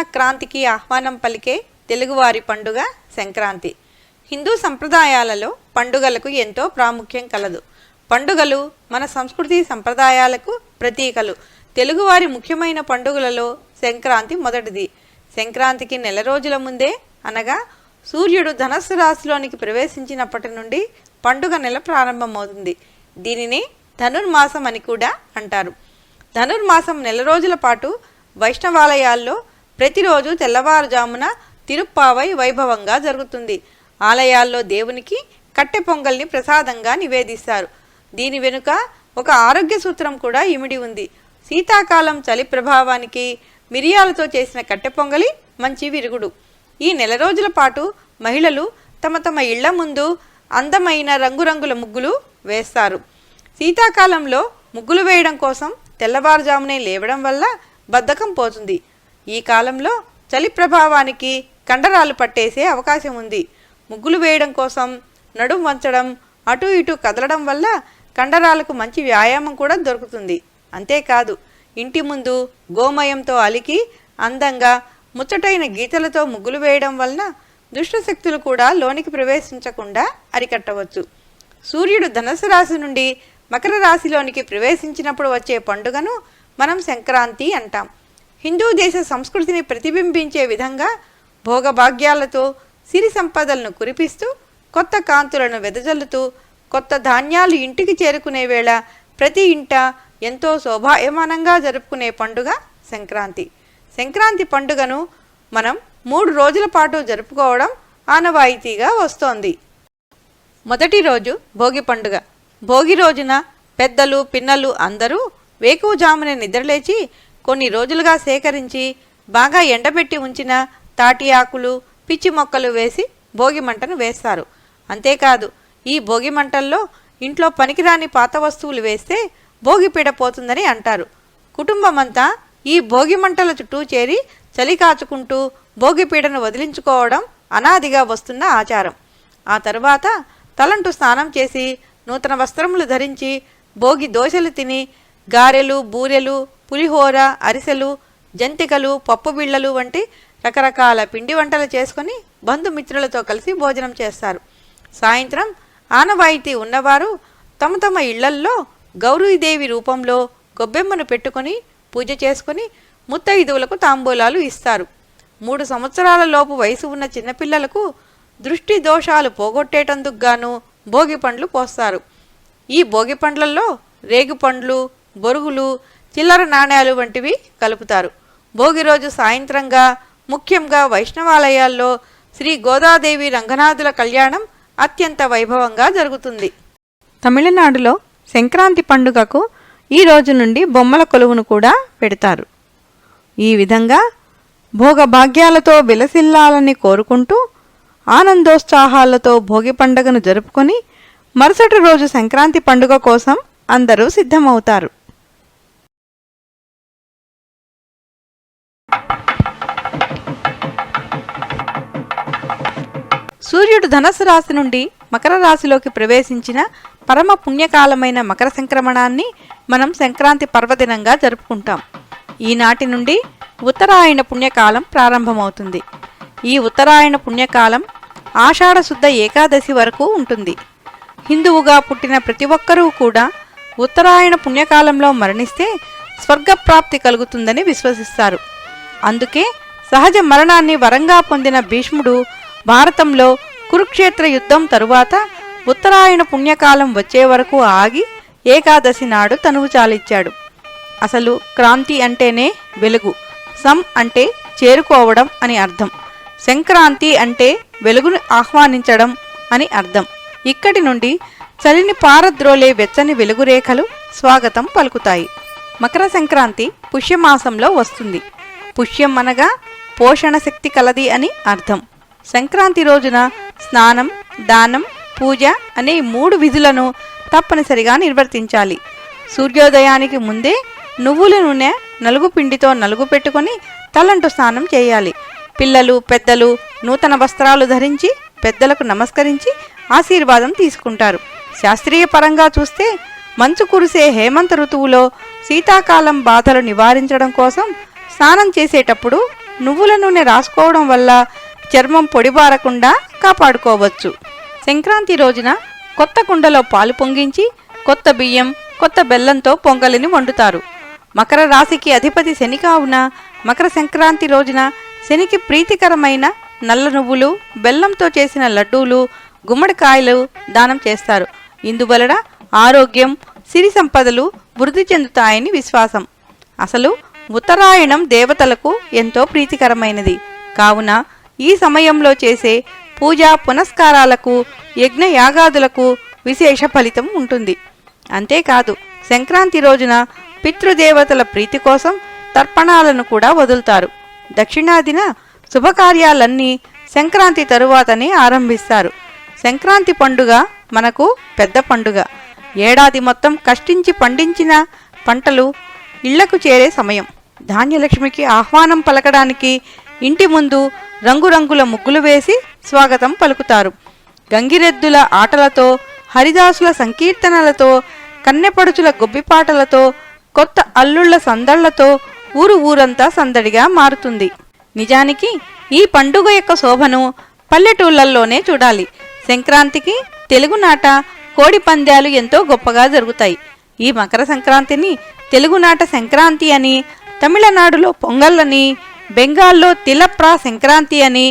నూతన క్రాంతికి ఆహ్వానం పలికే తెలుగువారి పండుగ సంక్రాంతి. హిందూ సంప్రదాయాలలో పండుగలకు ఎంతో ప్రాముఖ్యం కలదు. పండుగలు మన సంస్కృతి సంప్రదాయాలకు ప్రతీకలు. తెలుగువారి ముఖ్యమైన పండుగలలో సంక్రాంతి మొదటిది. సంక్రాంతికి నెల రోజుల ముందే అనగా సూర్యుడు ధనస్సు రాశిలోనికి ప్రవేశించినప్పటి నుండి పండుగ నెల ప్రారంభమవుతుంది. దీనిని ధనుర్మాసం అని కూడా అంటారు. ధనుర్మాసం నెల రోజుల పాటు వైష్ణవాలయాల్లో ప్రతిరోజు తెల్లవారుజామున తిరుప్పావై వైభవంగా జరుగుతుంది. ఆలయాల్లో దేవునికి కట్టె పొంగల్ని ప్రసాదంగా నివేదిస్తారు. దీని వెనుక ఒక ఆరోగ్య సూత్రం కూడా ఇమిడి ఉంది. శీతాకాలం చలి ప్రభావానికి మిరియాలతో చేసిన కట్టె పొంగలి మంచి విరుగుడు. ఈ నెల రోజుల పాటు మహిళలు తమ తమ ఇళ్ళ ముందు అందమైన రంగురంగుల ముగ్గులు వేస్తారు. శీతాకాలంలో ముగ్గులు వేయడం కోసం తెల్లవారుజామునే లేవడం వల్ల బద్ధకం పోతుంది. ఈ కాలంలో చలి ప్రభావానికి కండరాలు పట్టేసే అవకాశం ఉంది. ముగ్గులు వేయడం కోసం నడుం వంచడం అటు ఇటు కదలడం వల్ల కండరాలకు మంచి వ్యాయామం కూడా దొరుకుతుంది. అంతేకాదు ఇంటి ముందు గోమయంతో అలికి అందంగా ముచ్చటైన గీతలతో ముగ్గులు వేయడం వలన దుష్టశక్తులు కూడా లోనికి ప్రవేశించకుండా అరికట్టవచ్చు. సూర్యుడు ధనుసు రాశి నుండి మకర రాశిలోనికి ప్రవేశించినప్పుడు వచ్చే పండుగను మనం సంక్రాంతి అంటాం. హిందూ దేశ సంస్కృతిని ప్రతిబింబించే విధంగా భోగభాగ్యాలతో సిరి సంపదలను కురిపిస్తూ కొత్త కాంతులను వెదజల్లుతూ కొత్త ధాన్యాలు ఇంటికి చేరుకునే వేళ ప్రతి ఇంట ఎంతో శోభాయమానంగా జరుపుకునే పండుగ సంక్రాంతి. సంక్రాంతి పండుగను మనం మూడు రోజుల పాటు జరుపుకోవడం ఆనవాయితీగా వస్తోంది. మొదటి రోజు భోగి పండుగ. భోగి రోజున పెద్దలు పిన్నలు అందరూ వేకువజామున నిద్రలేచి కొన్ని రోజులుగా సేకరించి బాగా ఎండబెట్టి ఉంచిన తాటి ఆకులు పిచ్చి మొక్కలు వేసి భోగి మంటను వేస్తారు. అంతేకాదు ఈ భోగి మంటల్లో ఇంట్లో పనికిరాని పాత వస్తువులు వేస్తే భోగిపీడ పోతుందని అంటారు. కుటుంబమంతా ఈ భోగి మంటల చుట్టూ చేరి చలి కాచుకుంటూ భోగిపీడను వదిలించుకోవడం అనాదిగా వస్తున్న ఆచారం. ఆ తరువాత తలంటు స్నానం చేసి నూతన వస్త్రములు ధరించి భోగి దోశలు తిని గారెలు బూరెలు పులిహోర అరిసెలు జంతికలు పప్పు బిళ్ళలు వంటి రకరకాల పిండి వంటలు చేసుకొని బంధుమిత్రులతో కలిసి భోజనం చేస్తారు. సాయంత్రం ఆనవాయితీ ఉన్నవారు తమ తమ ఇళ్ళల్లో గౌరీదేవి రూపంలో గొబ్బెమ్మను పెట్టుకొని పూజ చేసుకొని ముత్తైదువులకు తాంబూలాలు ఇస్తారు. మూడు సంవత్సరాల లోపు వయసు ఉన్న చిన్నపిల్లలకు దృష్టి దోషాలు పోగొట్టేటందుకు గాను భోగి పండ్లు పోస్తారు. ఈ భోగి పండ్లలో రేగు పండ్లు బొరుగులు చిల్లర నాణేలు వంటివి కలుపుతారు. భోగి రోజు సాయంత్రంగా ముఖ్యంగా వైష్ణవాలయాల్లో శ్రీ గోదాదేవి రంగనాథుల కళ్యాణం అత్యంత వైభవంగా జరుగుతుంది. తమిళనాడులో సంక్రాంతి పండుగకు ఈ రోజు నుండి బొమ్మల కొలువును కూడా పెడతారు. ఈ విధంగా భోగభాగ్యాలతో విలసిల్లాలని కోరుకుంటూ ఆనందోత్సాహాలతో భోగి పండుగను జరుపుకొని మరుసటి రోజు సంక్రాంతి పండుగ కోసం అందరూ సిద్ధమవుతారు. సూర్యుడు ధనస్సు రాశి నుండి మకర రాశిలోకి ప్రవేశించిన పరమ పుణ్యకాలమైన మకర సంక్రమణాన్ని మనం సంక్రాంతి పర్వదినంగా జరుపుకుంటాం. ఈనాటి నుండి ఉత్తరాయణ పుణ్యకాలం ప్రారంభమవుతుంది. ఈ ఉత్తరాయణ పుణ్యకాలం ఆషాఢశుద్ధ ఏకాదశి వరకు ఉంటుంది. హిందువుగా పుట్టిన ప్రతి ఒక్కరూ కూడా ఉత్తరాయణ పుణ్యకాలంలో మరణిస్తే స్వర్గప్రాప్తి కలుగుతుందని విశ్వసిస్తారు. అందుకే సహజ మరణాన్ని వరంగా పొందిన భీష్ముడు భారతంలో కురుక్షేత్ర యుద్ధం తరువాత ఉత్తరాయణ పుణ్యకాలం వచ్చే వరకు ఆగి ఏకాదశి నాడు తనువు చాలిచ్చాడు. అసలు క్రాంతి అంటేనే వెలుగు సం అంటే చేరుకోవడం అని అర్థం సంక్రాంతి అంటే వెలుగును ఆహ్వానించడం అని అర్థం. ఇక్కడి నుండి చలిని పారద్రోలే వెచ్చని వెలుగురేఖలు స్వాగతం పలుకుతాయి. మకర సంక్రాంతి పుష్యమాసంలో వస్తుంది. పుష్యం అనగా పోషణ శక్తి కలది అని అర్థం. సంక్రాంతి రోజున స్నానం దానం పూజ అనే మూడు విధులను తప్పనిసరిగా నిర్వర్తించాలి. సూర్యోదయానికి ముందే నువ్వుల నూనె నలుగు పిండితో నలుగు పెట్టుకొని తలంటు స్నానం చేయాలి. పిల్లలు పెద్దలు నూతన వస్త్రాలు ధరించి పెద్దలకు నమస్కరించి ఆశీర్వాదం తీసుకుంటారు. శాస్త్రీయ పరంగా చూస్తే మంచు కురిసే హేమంత ఋతువులో శీతాకాలం బాధలు నివారించడం కోసం స్నానం చేసేటప్పుడు నువ్వుల నూనె రాసుకోవడం వల్ల చర్మం పొడిబారకుండా కాపాడుకోవచ్చు. సంక్రాంతి రోజున కొత్త కుండలో పాలు పొంగించి కొత్త బియ్యం కొత్త బెల్లంతో పొంగలిని వండుతారు. మకర రాశికి అధిపతి శని కావున మకర సంక్రాంతి రోజున శనికి ప్రీతికరమైన నల్ల నువ్వులు బెల్లంతో చేసిన లడ్డూలు గుమ్మడికాయలు దానం చేస్తారు. ఇందువలన ఆరోగ్యం సిరి సంపదలు వృద్ధి చెందుతాయని విశ్వాసం. అసలు ఉత్తరాయణం దేవతలకు ఎంతో ప్రీతికరమైనది. కావున ఈ సమయంలో చేసే పూజా పునస్కారాలకు యజ్ఞయాగాదులకు విశేష ఫలితం ఉంటుంది. అంతేకాదు సంక్రాంతి రోజున పితృదేవతల ప్రీతి కోసం తర్పణాలను కూడా వదులుతారు. దక్షిణాదిన శుభకార్యాలన్నీ సంక్రాంతి తరువాతనే ఆరంభిస్తారు. సంక్రాంతి పండుగ మనకు పెద్ద పండుగ. ఏడాది మొత్తం కష్టించి పండించిన పంటలు ఇళ్ళకు చేరే సమయం. ధాన్యలక్ష్మికి ఆహ్వానం పలకడానికి ఇంటి ముందు రంగురంగుల ముగ్గులు వేసి స్వాగతం పలుకుతారు. గంగిరెద్దుల ఆటలతో హరిదాసుల సంకీర్తనలతో కన్నెపడుచుల గొబ్బిపాటలతో కొత్త అల్లుళ్ళ సందళ్ళతో ఊరు ఊరంతా సందడిగా మారుతుంది. నిజానికి ఈ పండుగ యొక్క శోభను పల్లెటూళ్ళల్లోనే చూడాలి. సంక్రాంతికి తెలుగునాట కోడి పందాలు ఎంతో గొప్పగా జరుగుతాయి. ఈ మకర సంక్రాంతిని తెలుగునాట సంక్రాంతి అని తమిళనాడులో పొంగల్ అని బెంగాల్లో తిలప్రా సంక్రాంతి అని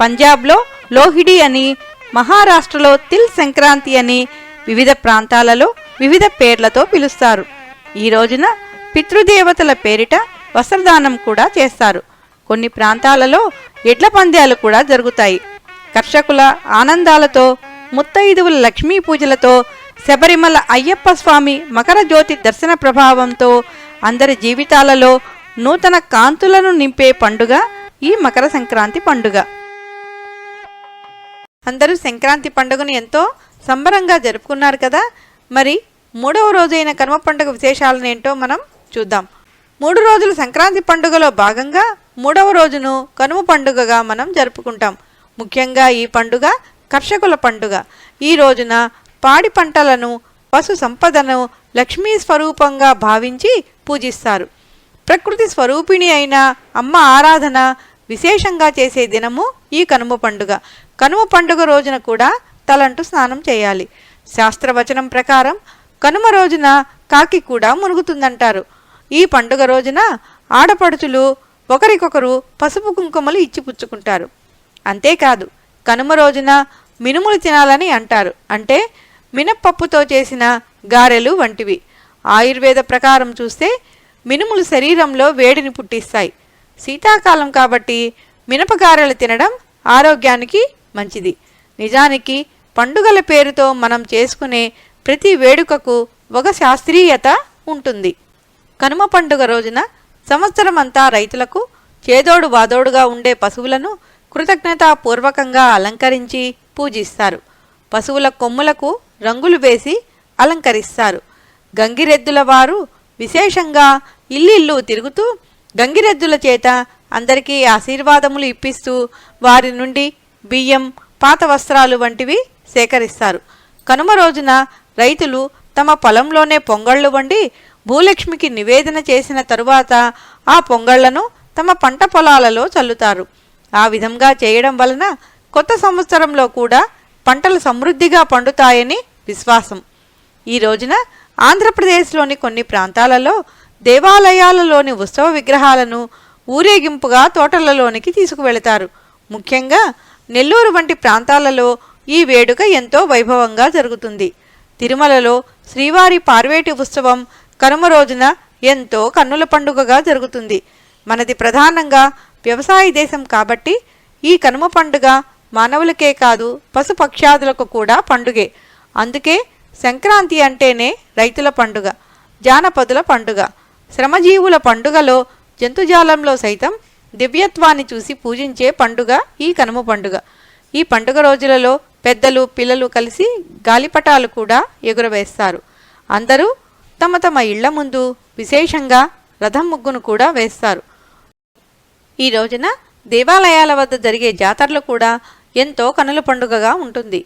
పంజాబ్లో లోహిడి అని మహారాష్ట్రలో తిల్ సంక్రాంతి అని వివిధ ప్రాంతాలలో వివిధ పేర్లతో పిలుస్తారు. ఈ రోజున పితృదేవతల పేరిట వస్త్రదానం కూడా చేస్తారు. కొన్ని ప్రాంతాలలో ఎడ్ల పందాలు కూడా జరుగుతాయి. కర్షకుల ఆనందాలతో ముత్తైదువుల లక్ష్మీ పూజలతో శబరిమల అయ్యప్ప స్వామి మకర జ్యోతి దర్శన ప్రభావంతో అందరి జీవితాలలో నూతన కాంతులను నింపే పండుగ ఈ మకర సంక్రాంతి పండుగ. అందరూ సంక్రాంతి పండుగను ఎంతో సంబరంగా జరుపుకున్నారు కదా? మరి మూడవ రోజైన కనుమ పండుగ విశేషాలను ఏంటో మనం చూద్దాం. మూడు రోజుల సంక్రాంతి పండుగలో భాగంగా మూడవ రోజును కనుమ పండుగగా మనం జరుపుకుంటాం. ముఖ్యంగా ఈ పండుగ కర్షకుల పండుగ. ఈ రోజున పాడి పంటలను పశు సంపదను లక్ష్మీ స్వరూపంగా భావించి పూజిస్తారు. ప్రకృతి స్వరూపిణి అయిన అమ్మ ఆరాధన విశేషంగా చేసే దినము ఈ కనుమ పండుగ. కనుమ పండుగ రోజున కూడా తలంటు స్నానం చేయాలి. శాస్త్రవచనం ప్రకారం కనుమ రోజున కాకి కూడా మునుగుతుందంటారు ఈ పండుగ రోజున ఆడపడుచులు ఒకరికొకరు పసుపు కుంకుమలు ఇచ్చి పుచ్చుకుంటారు. అంతేకాదు కనుమ రోజున మినుములు తినాలని అంటారు. అంటే మినప్పప్పుతో చేసిన గారెలు వంటివి. ఆయుర్వేద ప్రకారం చూస్తే మినుములు శరీరంలో వేడిని పుట్టిస్తాయి. శీతాకాలం కాబట్టి మినపగారెలు తినడం ఆరోగ్యానికి మంచిది. నిజానికి పండుగల పేరుతో మనం చేసుకునే ప్రతి వేడుకకు ఒక శాస్త్రీయత ఉంటుంది. కనుమ పండుగ రోజున సంవత్సరం అంతా రైతులకు చేదోడు వాదోడుగా ఉండే పశువులను కృతజ్ఞతాపూర్వకంగా అలంకరించి పూజిస్తారు. పశువుల కొమ్ములకు రంగులు వేసి అలంకరిస్తారు. గంగిరెద్దుల వారు విశేషంగా ఇల్లు తిరుగుతూ గంగిరెద్దుల చేత అందరికీ ఆశీర్వాదములు ఇప్పిస్తూ వారి నుండి బియ్యం పాత వస్త్రాలు వంటివి సేకరిస్తారు. కనుమ రోజున రైతులు తమ పొలంలోనే పొంగళ్ళు వండి భూలక్ష్మికి నివేదన చేసిన తరువాత ఆ పొంగళ్ళను తమ పంట పొలాలలో చల్లుతారు. ఆ విధంగా చేయడం వలన కొత్త సంవత్సరంలో కూడా పంటలు సమృద్ధిగా పండుతాయని విశ్వాసం. ఈ రోజున ఆంధ్రప్రదేశ్లోని కొన్ని ప్రాంతాలలో దేవాలయాలలోని ఉత్సవ విగ్రహాలను ఊరేగింపుగా తోటలలోనికి తీసుకువెళతారు. ముఖ్యంగా నెల్లూరు వంటి ప్రాంతాలలో ఈ వేడుక ఎంతో వైభవంగా జరుగుతుంది. తిరుమలలో శ్రీవారి పార్వేటి ఉత్సవం కనుమ రోజున ఎంతో కన్నుల పండుగగా జరుగుతుంది. మనది ప్రధానంగా వ్యవసాయ దేశం కాబట్టి ఈ కనుమ పండుగ మానవులకే కాదు పశుపక్ష్యాదులకు కూడా పండుగే. అందుకే సంక్రాంతి అంటేనే రైతుల పండుగ జానపదుల పండుగ. శ్రమజీవుల పండుగలో జంతుజాలంలో సైతం దివ్యత్వాన్ని చూసి పూజించే పండుగ ఈ కనుమ పండుగ. ఈ పండుగ రోజులలో పెద్దలు పిల్లలు కలిసి గాలిపటాలు కూడా ఎగురవేస్తారు. అందరూ తమ తమ ఇళ్ళ ముందు విశేషంగా రథం ముగ్గును కూడా వేస్తారు. ఈ రోజున దేవాలయాల వద్ద జరిగే జాతరలు కూడా ఎంతో కనుల పండుగగా ఉంటుంది.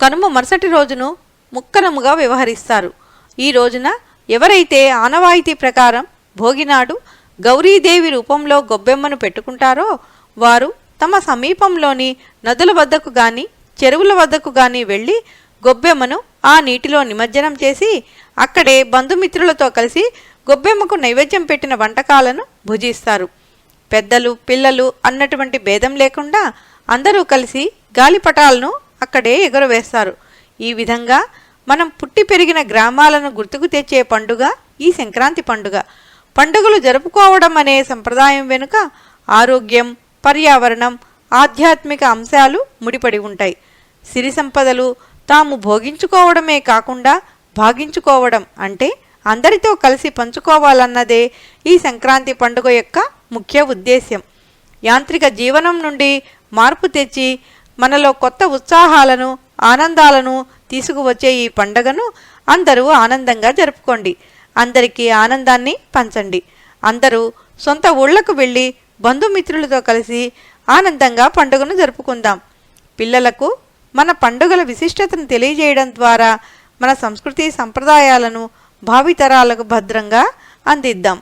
కనుమ మరుసటి రోజును ముక్కనముగా వ్యవహరిస్తారు. ఈ రోజున ఎవరైతే ఆనవాయితీ ప్రకారం భోగినాడు గౌరీదేవి రూపంలో గొబ్బెమ్మను పెట్టుకుంటారో వారు తమ సమీపంలోని నదుల వద్దకు గాని చెరువుల వద్దకు గాని వెళ్ళి గొబ్బెమ్మను ఆ నీటిలో నిమజ్జనం చేసి అక్కడే బంధుమిత్రులతో కలిసి గొబ్బెమ్మకు నైవేద్యం పెట్టిన వంటకాలను భుజిస్తారు. పెద్దలు పిల్లలు అన్నటువంటి భేదం లేకుండా అందరూ కలిసి గాలిపటాలను అక్కడే ఎగురవేస్తారు. ఈ విధంగా మనం పుట్టి పెరిగిన గ్రామాలను గుర్తుకు తెచ్చే పండుగ ఈ సంక్రాంతి పండుగ. పండుగలు జరుపుకోవడం అనే సంప్రదాయం వెనుక ఆరోగ్యం పర్యావరణం ఆధ్యాత్మిక అంశాలు ముడిపడి ఉంటాయి. సిరి సంపదలు తాము భోగించుకోవడమే కాకుండా భాగించుకోవడం అంటే అందరితో కలిసి పంచుకోవాలన్నదే ఈ సంక్రాంతి పండుగ యొక్క ముఖ్య ఉద్దేశ్యం. యాంత్రిక జీవనం నుండి మార్పు తెచ్చి మనలో కొత్త ఉత్సాహాలను ఆనందాలను తీసుకువచ్చే ఈ పండగను అందరూ ఆనందంగా జరుపుకోండి. అందరికీ ఆనందాన్ని పంచండి. అందరూ సొంత ఊళ్ళకు వెళ్ళి బంధుమిత్రులతో కలిసి ఆనందంగా పండుగను జరుపుకుందాం. పిల్లలకు మన పండుగల విశిష్టతను తెలియజేయడం ద్వారా మన సంస్కృతి సంప్రదాయాలను భావితరాలకు భద్రంగా అందిద్దాం.